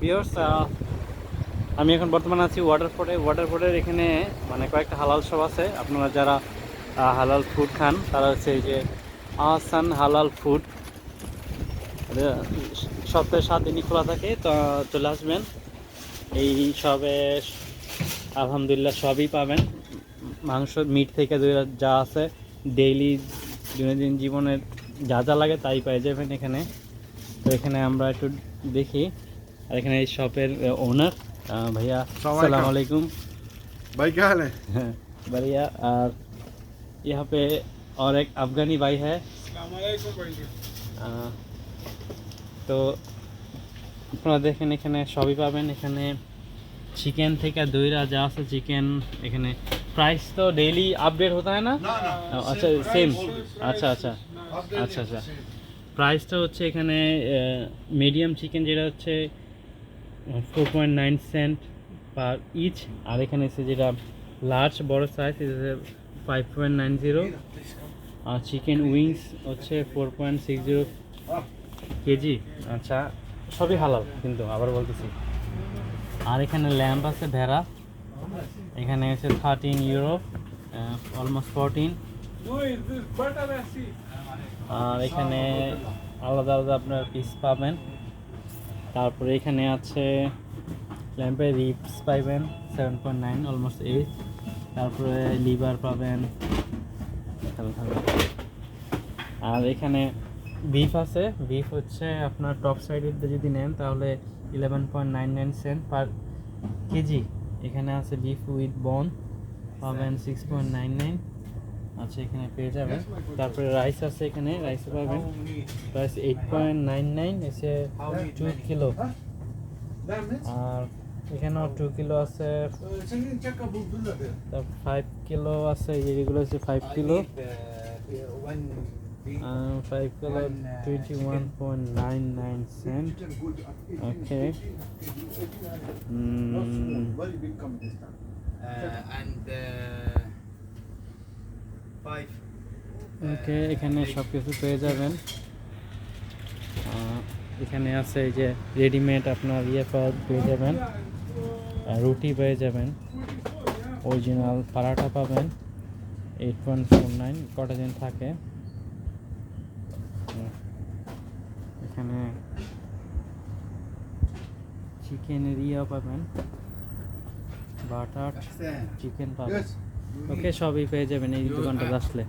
Viewers আমি এখন বর্তমানে আছি ওয়াটারফোর্ডে ওয়াটারফোর্ডের এখানে মানে কয়েকটা হালাল শপ আছে। আপনারা যারা হালাল ফুড খান, তারা হচ্ছে এই যে আহসান হালাল ফুড সপ্তাহে সাত দিনই খোলা থাকে, তো, চলে আসবেন। এই সবে আলহামদুলিল্লাহ সবই পাবেন। মাংস মিট থেকে যা আছে ডেইলি দৈনন্দিন জীবনের যা যা লাগে তাই পাই যাবেন এখানে। তো এখানে আমরা একটু দেখি। আর এখানে এই শপের ওনার भैया अस्सलाम अस्सलाम वालेकुम भाई क्या हाल है बढ़िया और यहाँ पे और एक अफगानी भाई है আহ, তো আপনারা দেখেন এখানে সবই পাবেন এখানে চিকেন থেকে দইরা যা আছে চিকেন এখানে প্রাইস তো ডেইলি আপডেট হতা হয় না আচ্ছা সেম আচ্ছা আচ্ছা আচ্ছা আচ্ছা প্রাইসটা হচ্ছে এখানে মিডিয়াম চিকেন যেটা হচ্ছে four point nine cent per each আর এখানে এসে যেটা লার্জ বড় size five point nine zero আর চিকেন উইংস হচ্ছে four point six zero KG আচ্ছা সবই হালাল, কিন্তু আবার বলতেছি। আর এখানে ল্যাম্প আছে, ভেড়া। এখানে হচ্ছে থার্টিন ইউরো অলমোস্ট ফোরটিন আর এখানে আলাদা আলাদা আপনার পিস পাবেন। তারপরে এখানে আছে ল্যাম্পের রিপস পাইবেন seven point nine almost eight তারপরে লিভার পাবেন। আর এখানে বিফ আছে। বিফ হচ্ছে আপনার টপ সাইডের যদি নেন, তাহলে eleven point nine nine cent per KG. এখানে আছে বিফ উইথ বন, পাবেন সিক্স পয়েন্ট নাইন নাইন আচ্ছা এখানে পেয়ে যাবেন। তারপরে রাইস আছে এখানে রাইস পাবেন। Price eight point nine nine এসে টু কিলো আর এখানেও টু কিলো আছে। ফাইভ কিলো আছে যেগুলো হচ্ছে five kilo five kilo twenty one point nine nine cent okay and uh. Okay এখানে সব কিছু পেয়ে যাবেন। এখানে আছে এই যে রেডিমেড আপনার ইয়ে পাওয়া পেয়ে যাবেন। আর রুটি পেয়ে যাবেন। অরিজিনাল পারাঠা পাবেন। এইট পয়েন্ট ফোর নাইন কটা দিন থাকে। এখানে চিকেনের ইয়ে পাবেন। বাটার চিকেন পাবেন। ওকে সবই পেয়ে যাবেন এই দোকানটা আসলে